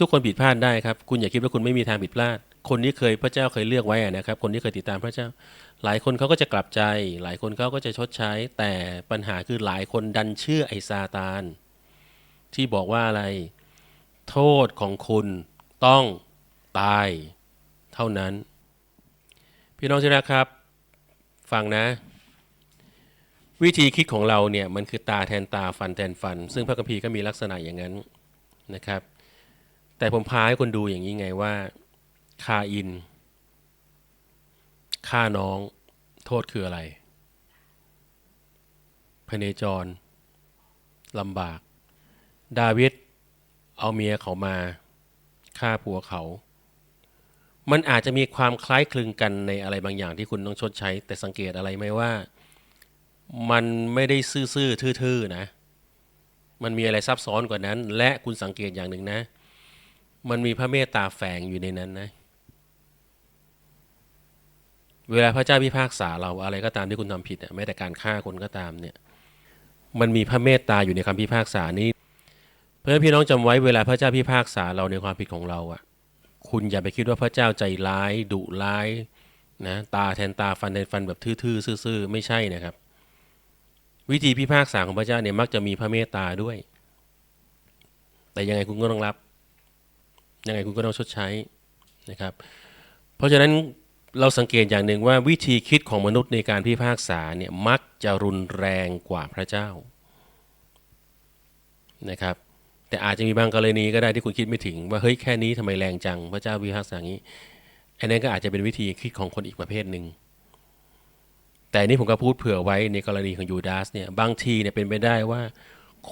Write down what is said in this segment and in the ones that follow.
ทุกคนผิดพลาดได้ครับ คุณอย่าคิดว่าคุณไม่มีทางผิดพลาด คนที่เคยพระเจ้าเคยเลือกไว้นะครับ คนที่เคยติดตามพระเจ้า หลายคนเขาก็จะกลับใจ หลายคนเขาก็จะชดใช้ แต่ปัญหาคือหลายคนดันเชื่อไอ้ซาตาน ที่บอกว่าอะไร โทษของคุณต้องตายเท่านั้น พี่น้องที่รักครับ ฟังนะ วิธีคิดของเราเนี่ยมันคือตาแทนตาฟันแทนฟัน ซึ่งพระคัมภีร์ก็มีลักษณะอย่างนั้นนะครับ แต่ผมพาให้คนดูอย่างนี้ไงว่า คาอินฆ่าน้อง โทษคืออะไรพเนจรลำบาก ดาวิดเอาเมียเขามาฆ่าผัวเขา มันอาจจะมีความคล้ายคลึงกันในอะไรบางอย่างที่คุณต้องชดใช้ แต่สังเกตอะไรไหมว่า มันไม่ได้ซื่อๆทื่อๆนะ มันมีอะไรซับซ้อนกว่านั้น และคุณสังเกตอย่างหนึ่งนะ มันมีพระเมตตาแฝงอยู่ในนั้นนะ เวลาพระเจ้าพิพากษาเราอะไรก็ตามที่คุณทำผิดแม้แต่การฆ่าคนก็ตามเนี่ย มันมีพระเมตตาอยู่ในคำพิพากษานี้ เพื่อพี่น้องจำไว้เวลาพระเจ้าพิพากษาเราในความผิดของเราอะคุณอย่าไปคิดว่าพระเจ้าใจร้ายดุร้ายนะตาแทนตาฟันแทนฟันแบบทื่อๆซื่อๆไม่ใช่นะครับ วิธีพิพากษาของพระเจ้าเนี่ยมักจะมีพระเมตตาด้วย แต่ยังไงคุณก็ต้องรับ ยังไงคุณก็ต้องชดใช้นะครับ เพราะฉะนั้นเราสังเกตอย่างหนึ่งว่าวิธีคิดของมนุษย์ในการพิพากษาเนี่ยมักจะรุนแรงกว่าพระเจ้านะครับ แต่อาจจะมีบางกรณีก็ได้ที่คุณคิดไม่ถึง ว่าเฮ้ยแค่นี้ทำไมแรงจังพระเจ้าพิพากษาอย่างนี้อันนั้นก็อาจจะเป็นวิธีคิดของคนอีกประเภทหนึ่งแต่นี่ผมก็พูดเผื่อไว้ในกรณีของยูดาสเนี่ยบางทีเนี่ยเป็นไปได้ว่า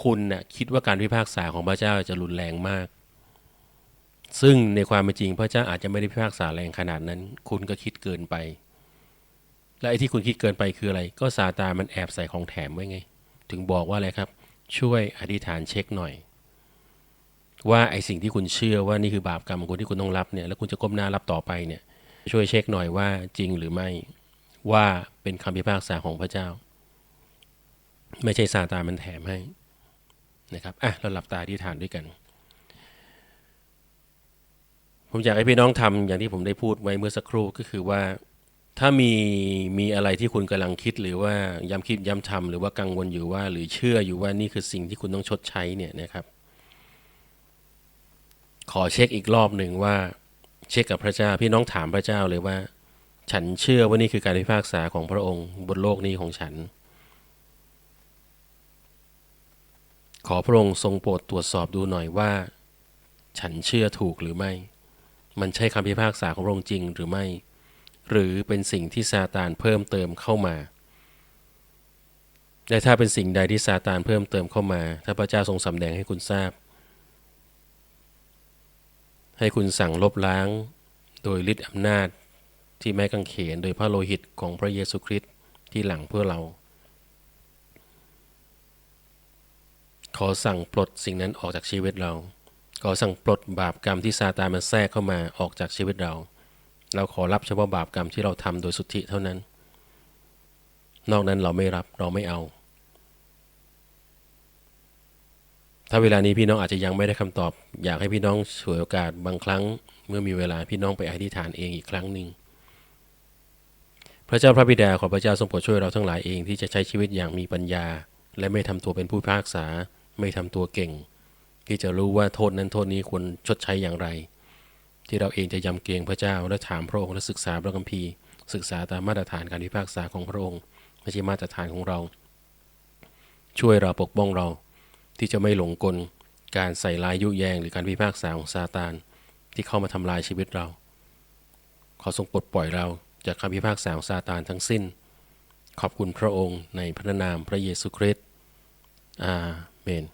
คุณน่ะคิดว่าการพิพากษาของพระเจ้าจะรุนแรงมาก ซึ่งในความเป็นจริง พระเจ้าอาจจะไม่ได้พิพากษาแรงขนาดนั้น คุณก็คิดเกินไป และไอ้ที่คุณคิดเกินไปคืออะไร ก็ซาตานมันแอบใส่ของแถมไว้ไง ถึงบอกว่าอะไรครับ ช่วยอธิษฐานเช็คหน่อย ว่าไอ้สิ่งที่คุณเชื่อว่านี่คือบาปกรรมของคุณที่คุณต้องรับเนี่ยแล้วคุณจะก้มหน้ารับต่อไปเนี่ย ช่วยเช็คหน่อยว่าจริงหรือไม่ว่าเป็นคำพิพากษาของพระเจ้า ไม่ใช่ซาตานมันแถมให้นะครับอะเราหลับตาอธิษฐานด้วยกัน ผมอยากให้พี่น้องทำอย่างที่ผมได้พูดไว้เมื่อสักครู่ก็คือว่า ถ้ามีมีอะไรที่คุณกำลังคิดหรือว่าย้ำคิดย้ำทำหรือว่ากังวลอยู่ว่า หรือเชื่ออยู่ว่านี่คือสิ่งที่คุณต้องชดใช้เนี่ยนะครับ ขอเช็คอีกรอบหนึ่งว่า เช็คกับพระเจ้าพี่น้องถามพระเจ้าเลยว่า ฉันเชื่อว่านี่คือการพิพากษาของพระองค์ บนโลกนี้ของฉัน ขอพระองค์ทรงโปรดตรวจสอบดูหน่อยว่า ฉันเชื่อถูกหรือไม่ มันใช่คำพิพากษาของพระองค์จริงหรือไม่ หรือเป็นสิ่งที่ซาตานเพิ่มเติมเข้ามาและถ้าเป็นสิ่งใดที่ซาตานเพิ่มเติมเข้ามา ถ้าพระเจ้าทรงสำแดงให้คุณทราบ ให้คุณสั่งลบล้าง โดยฤทธิ์อำนาจที่แม้กางเขนโดยพระโลหิตของพระเยซูคริสต์ที่หลังเพื่อเรา ขอสั่งปลดสิ่งนั้นออกจากชีวิตเรา ขอสั่งปลดบาปกรรมที่ซาตานมันแทรกเข้ามาออกจากชีวิตเรา เราขอรับเฉพาะบาปกรรมที่เราทำโดยสุทธิเท่านั้น นอกนั้นเราไม่รับเราไม่เอา ถ้าเวลานี้พี่น้องอาจจะยังไม่ได้คำตอบ อยากให้พี่น้องฉวยโอกาสบางครั้ง เมื่อมีเวลาพี่น้องไปอธิษฐานเองอีกครั้งหนึ่งพระเจ้าพระบิดาขอพระเจ้าทรงโปรดช่วยเราทั้งหลายเองที่จะใช้ชีวิตอย่างมีปัญญา และไม่ทำตัวเป็นผู้พิพากษา ไม่ทำตัวเก่ง ที่จะรู้ว่าโทษนั้นโทษนี้ควรชดใช้อย่างไร ที่เราเองจะยำเกรงพระเจ้าและถามพระองค์และศึกษาพระคัมภีร์ ศึกษาตามมาตรฐานการพิพากษาของพระองค์ ไม่ใช่มาตรฐานของเรา ช่วยเราปกป้องเรา ที่จะไม่หลงกล การใส่ลายยุแยง หรือการพิพากษาของซาตานที่เข้ามาทำลายชีวิตเรา ขอทรงปลดปล่อยเราจากคำพิพากษาของซาตานทั้งสิ้น ขอบคุณพระองค์ในพระนามพระเยซูคริสต์อาเมน